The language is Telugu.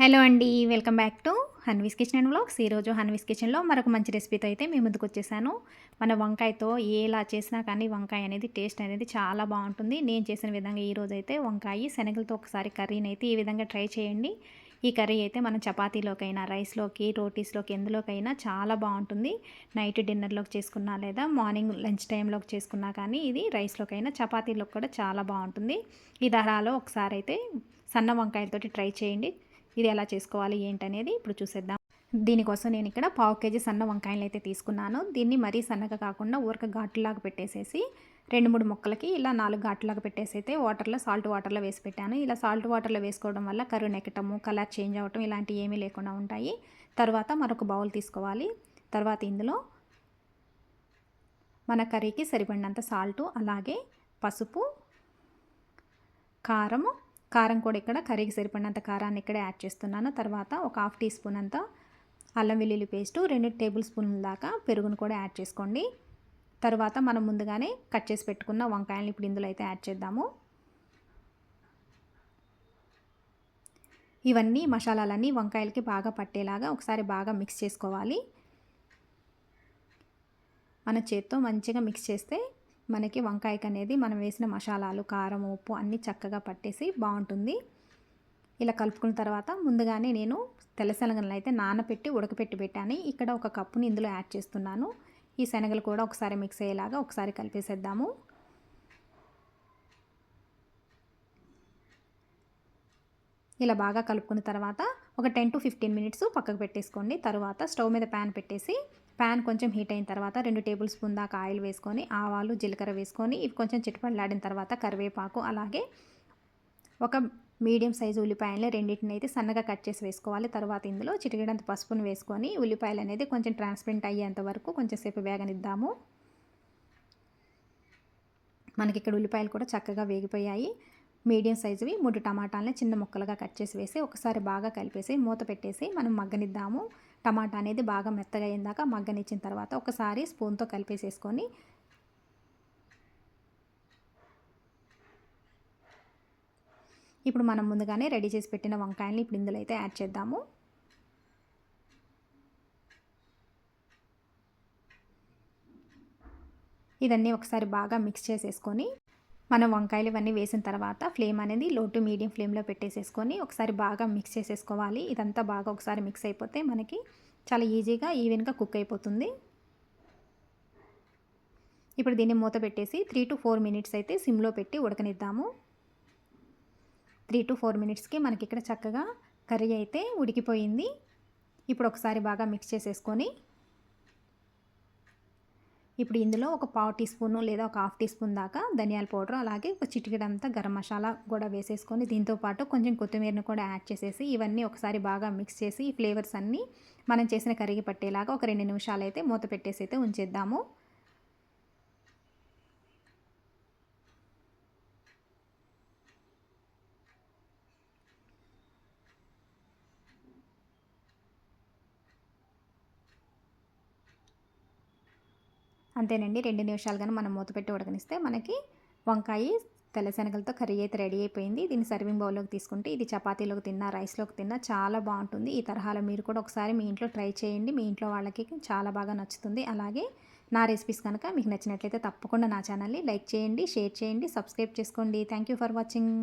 హలో అండి welcome back to Hanvi's kitchen and vlogs. ఈరోజు హన్వీస్ కిచెన్లో మరొక మంచి రెసిపీతో అయితే మేము ముందుకు వచ్చేసాను. మన వంకాయతో ఎలా చేసినా కానీ వంకాయ అనేది టేస్ట్ అనేది చాలా బాగుంటుంది. నేను చేసిన విధంగా ఈరోజు అయితే వంకాయ శనగలతో ఒకసారి కర్రీని అయితే ఈ విధంగా ట్రై చేయండి. ఈ కర్రీ అయితే మనం చపాతీలోకైనా రైస్లోకి రోటీస్లోకి ఎందులోకైనా చాలా బాగుంటుంది. నైట్ డిన్నర్లోకి చేసుకున్నా లేదా మార్నింగ్ లంచ్ టైంలోకి చేసుకున్నా కానీ ఇది రైస్లోకైనా చపాతీలోకి కూడా చాలా బాగుంటుంది. ఈ ధరాలో ఒకసారి అయితే సన్న వంకాయలతోటి ట్రై చేయండి. ఇది ఎలా చేసుకోవాలి ఏంటనేది ఇప్పుడు చూసేద్దాం. దీనికోసం నేను ఇక్కడ పావు కేజీ సన్న వంకాయలు అయితే తీసుకున్నాను. దీన్ని మరీ సన్నగా కాకుండా ఊరక ఘాటులాగా పెట్టేసేసి రెండు మూడు ముక్కలకి ఇలా నాలుగు ఘాటులాగా పెట్టేసి అయితే వాటర్లో సాల్ట్ వాటర్లో వేసి పెట్టాను. ఇలా సాల్ట్ వాటర్లో వేసుకోవడం వల్ల కరువు నెక్కటము కలర్ చేంజ్ అవ్వటం ఇలాంటివి ఏమీ లేకుండా ఉంటాయి. తర్వాత మరొక బౌల్ తీసుకోవాలి. తర్వాత ఇందులో మన కర్రీకి సరిపడినంత సాల్టు అలాగే పసుపు కారము కారం కూడా ఇక్కడ కర్రీకి సరిపడినంత కారాన్ని ఇక్కడే యాడ్ చేస్తున్నాను. తర్వాత ఒక హాఫ్ టీ స్పూన్ అంత అల్లం వెల్లుల్లి పేస్టు రెండు టేబుల్ స్పూన్ల దాకా పెరుగును కూడా యాడ్ చేసుకోండి. తర్వాత మనం ముందుగానే కట్ చేసి పెట్టుకున్న వంకాయలను ఇప్పుడు ఇందులో అయితే యాడ్ చేద్దాము. ఇవన్నీ మసాలాలన్నీ వంకాయలకి బాగా పట్టేలాగా ఒకసారి బాగా మిక్స్ చేసుకోవాలి. మన చేత్తో మంచిగా మిక్స్ చేస్తే మనకి వంకాయకి అనేది మనం వేసిన మసాలాలు కారం ఉప్పు అన్నీ చక్కగా పట్టేసి బాగుంటుంది. ఇలా కలుపుకున్న తర్వాత ముందుగానే నేను తెల్లశనగలను అయితే నానపెట్టి ఉడకపెట్టి పెట్టాను. ఇక్కడ ఒక కప్పుని ఇందులో యాడ్ చేస్తున్నాను. ఈ శనగలు కూడా ఒకసారి మిక్స్ అయ్యేలాగా ఒకసారి కలిపేసేద్దాము. ఇలా బాగా కలుపుకున్న తర్వాత ఒక టెన్ టు ఫిఫ్టీన్ మినిట్స్ పక్కకు పెట్టేసుకోండి. తర్వాత స్టవ్ మీద ప్యాన్ పెట్టేసి ప్యాన్ కొంచెం హీట్ అయిన తర్వాత రెండు టేబుల్ స్పూన్ దాకా ఆయిల్ వేసుకొని ఆవాలు జీలకర్ర వేసుకొని ఇవి కొంచెం చిట్టుపల్లాడిన తర్వాత కరివేపాకు అలాగే ఒక మీడియం సైజు ఉల్లిపాయలని రెండింటిని అయితే సన్నగా కట్ చేసి వేసుకోవాలి. తర్వాత ఇందులో చిటికెడంత పసుపును వేసుకొని ఉల్లిపాయలు అనేది కొంచెం ట్రాన్స్పరెంట్ అయ్యేంత వరకు కొంచెం సేపు వేగనిద్దాము. మనకి ఇక్కడ ఉల్లిపాయలు కూడా చక్కగా వేగిపోయాయి. మీడియం సైజువి మూడు టమాటాలని చిన్న ముక్కలుగా కట్ చేసి వేసి ఒకసారి బాగా కలిపేసి మూత పెట్టేసి మనం మగ్గనిద్దాము. టమాటా అనేది బాగా మెత్తగా అయిందాక మగ్గనిచ్చిన తర్వాత ఒకసారి స్పూన్తో కలిపేసేసుకొని ఇప్పుడు మనం ముందుగానే రెడీ చేసి పెట్టిన వంకాయల్ని ఇప్పుడు ఇందులో అయితే యాడ్ చేద్దాము. ఇదన్నీ ఒకసారి బాగా మిక్స్ చేసేసుకొని మనం వంకాయలు ఇవన్నీ వేసిన తర్వాత ఫ్లేమ్ అనేది లో టు మీడియం ఫ్లేమ్లో పెట్టేసేసుకొని ఒకసారి బాగా మిక్స్ చేసేసుకోవాలి. ఇదంతా బాగా ఒకసారి మిక్స్ అయిపోతే మనకి చాలా ఈజీగా ఈవెన్గా కుక్ అయిపోతుంది. ఇప్పుడు దీన్ని మూత పెట్టేసి త్రీ టు ఫోర్ మినిట్స్ అయితే సిమ్లో పెట్టి ఉడకనిద్దాము. త్రీ టు ఫోర్ మినిట్స్కి మనకి ఇక్కడ చక్కగా కర్రీ అయితే ఉడికిపోయింది. ఇప్పుడు ఒకసారి బాగా మిక్స్ చేసేసుకొని ఇప్పుడు ఇందులో ఒక పావు టీ స్పూన్ లేదా ఒక హాఫ్ టీ స్పూన్ దాకా ధనియాల పౌడర్ అలాగే ఒక చిటికెడంతా గరం మసాలా కూడా వేసేసుకొని దీంతో పాటు కొంచెం కొత్తిమీరను కూడా యాడ్ చేసేసి ఇవన్నీ ఒకసారి బాగా మిక్స్ చేసి ఈ ఫ్లేవర్స్ అన్నీ మనం చేసిన కరిగి పట్టేలాగా ఒక రెండు నిమిషాలు అయితే మూత పెట్టేసి అయితే ఉంచేద్దాము. అంతేనండి రెండు నిమిషాలు కానీ మనం మూత పెట్టి ఉడకనిస్తే మనకి వంకాయ తెల్లశనగలతో కర్రీ అయితే రెడీ అయిపోయింది. దీన్ని సర్వింగ్ బౌల్లోకి తీసుకుంటే ఇది చపాతీలోకి తిన్నా రైస్లోకి తిన్నా చాలా బాగుంటుంది. ఈ తరహాలో మీరు కూడా ఒకసారి మీ ఇంట్లో ట్రై చేయండి. మీ ఇంట్లో వాళ్ళకి చాలా బాగా నచ్చుతుంది. అలాగే నా రెసిపీస్ కనుక మీకు నచ్చినట్లయితే తప్పకుండా నా ఛానల్ని లైక్ చేయండి షేర్ చేయండి సబ్స్క్రైబ్ చేసుకోండి. Thank you for watching.